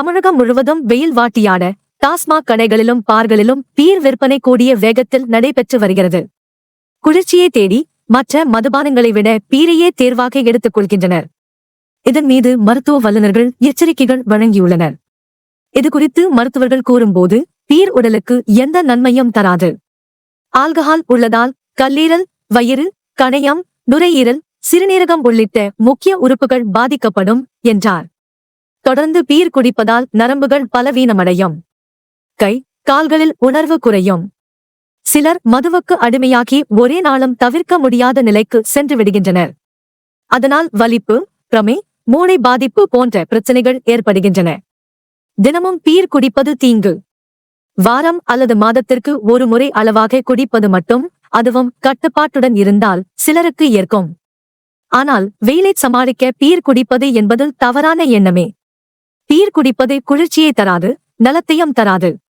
தமிழகம் முழுவதும் வெயில் வாட்டியாட டாஸ்மாக் கடைகளிலும் பார்களிலும் பீர் விற்பனை கூடிய வேகத்தில் நடைபெற்று வருகிறது. குளிர்ச்சியை தேடி மற்ற மதுபானங்களை விட பீரையே தேர்வாக எடுத்துக் கொள்கின்றனர். இதன் மீது மருத்துவ வல்லுநர்கள் எச்சரிக்கைகள் வழங்கியுள்ளனர். இதுகுறித்து மருத்துவர்கள் கூறும்போது பீர் உடலுக்கு எந்த நன்மையும் தராது. ஆல்கஹால் உள்ளதால் கல்லீரல் வயிறு கணையம் நுரையீரல் சிறுநீரகம் உள்ளிட்ட முக்கிய உறுப்புகள் பாதிக்கப்படும் என்றார். தொடர்ந்து பீர் குடிப்பதால் நரம்புகள் பலவீனமடையும். கை கால்களில் உணர்வு குறையும். சிலர் மதுவுக்கு அடிமையாகி ஒரே நாளும் தவிர்க்க முடியாத நிலைக்கு சென்று விடுகின்றனர். அதனால் வலிப்பு பிரமை மூளை பாதிப்பு போன்ற பிரச்சனைகள் ஏற்படுகின்றன. தினமும் பீர் குடிப்பது தீங்கு. வாரம் அல்லது மாதத்திற்கு ஒரு முறை அளவாக குடிப்பது மட்டும் அதுவும் கட்டுப்பாட்டுடன் இருந்தால் சிலருக்கு ஏற்கும். ஆனால் வெயிலை சமாளிக்க பீர் குடிப்பது என்பது தவறான எண்ணமே. தீர் குடிப்பது குளிர்ச்சியை தராது நலத்தையும் தராது.